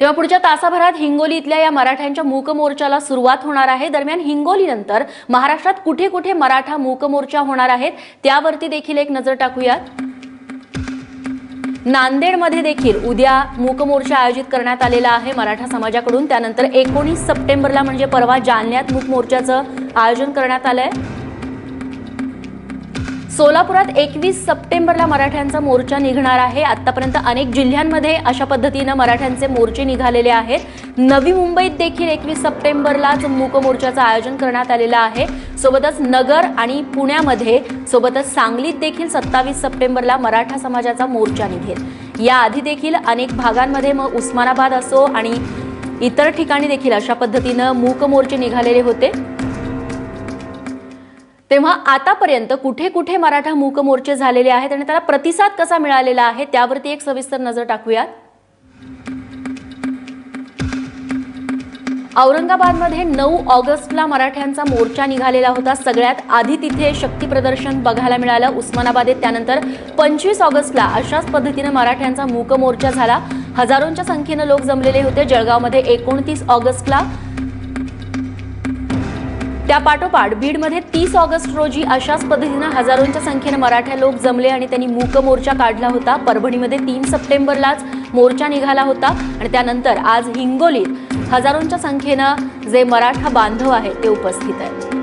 तेव्हा पुढच्या तासाभरात हिंगोली इथल्या या मराठ्यांच्या मूक मोर्चाला सुरुवात होणार आहे. दरम्यान हिंगोलीनंतर महाराष्ट्रात कुठे कुठे मराठा मूक मोर्चा होणार आहेत त्यावरती देखील एक नजर टाकूयात. नांदेडमध्ये देखील उद्या मूक मोर्चा आयोजित करण्यात आलेला आहे मराठा समाजाकडून. त्यानंतर एकोणीस सप्टेंबरला म्हणजे परवा जालन्यात मूक मोर्चाचं आयोजन करण्यात आलं आहे सोलापुरात एकवीस सप्टेंबरला मराठ्यांचा मोर्चा निघणार आहे. आतापर्यंत अनेक जिल्ह्यांमध्ये अशा पद्धतीनं मराठ्यांचे मोर्चे निघालेले आहेत. नवी मुंबईत देखील एकवीस सप्टेंबरलाच मूक मोर्चाचं आयोजन करण्यात आलेलं आहे. सोबतच नगर आणि पुण्यामध्ये सोबतच सांगलीत देखील सत्तावीस सप्टेंबरला मराठा समाजाचा मोर्चा निघेल. याआधी देखील अनेक भागांमध्ये मग उस्मानाबाद असो आणि इतर ठिकाणी देखील अशा पद्धतीनं मूक मोर्चे निघालेले होते. तेव्हा आतापर्यंत कुठे कुठे मराठा मूक मोर्चे झालेले आहेत आणि त्याला प्रतिसाद कसा मिळालेला आहे त्यावरती एक सविस्तर नजर टाकूयात. औरंगाबादमध्ये नऊ ऑगस्टला मराठ्यांचा मोर्चा निघालेला होता. सगळ्यात आधी तिथे शक्ती प्रदर्शन बघायला मिळालं. उस्मानाबादेत त्यानंतर पंचवीस ऑगस्टला अशाच पद्धतीनं मराठ्यांचा मूक मोर्चा झाला. हजारोंच्या संख्येनं लोक जमलेले होते. जळगावमध्ये एकोणतीस ऑगस्टला त्या पाठोपाठ बीडमध्ये तीस ऑगस्ट रोजी अशाच पद्धतीनं हजारोंच्या संख्येनं मराठा लोक जमले आणि त्यांनी मूक मोर्चा काढला होता. परभणीमध्ये तीन सप्टेंबरलाच मोर्चा निघाला होता आणि त्यानंतर आज हिंगोलीत हजारोंच्या संख्येनं जे मराठा बांधव आहेत ते उपस्थित आहेत.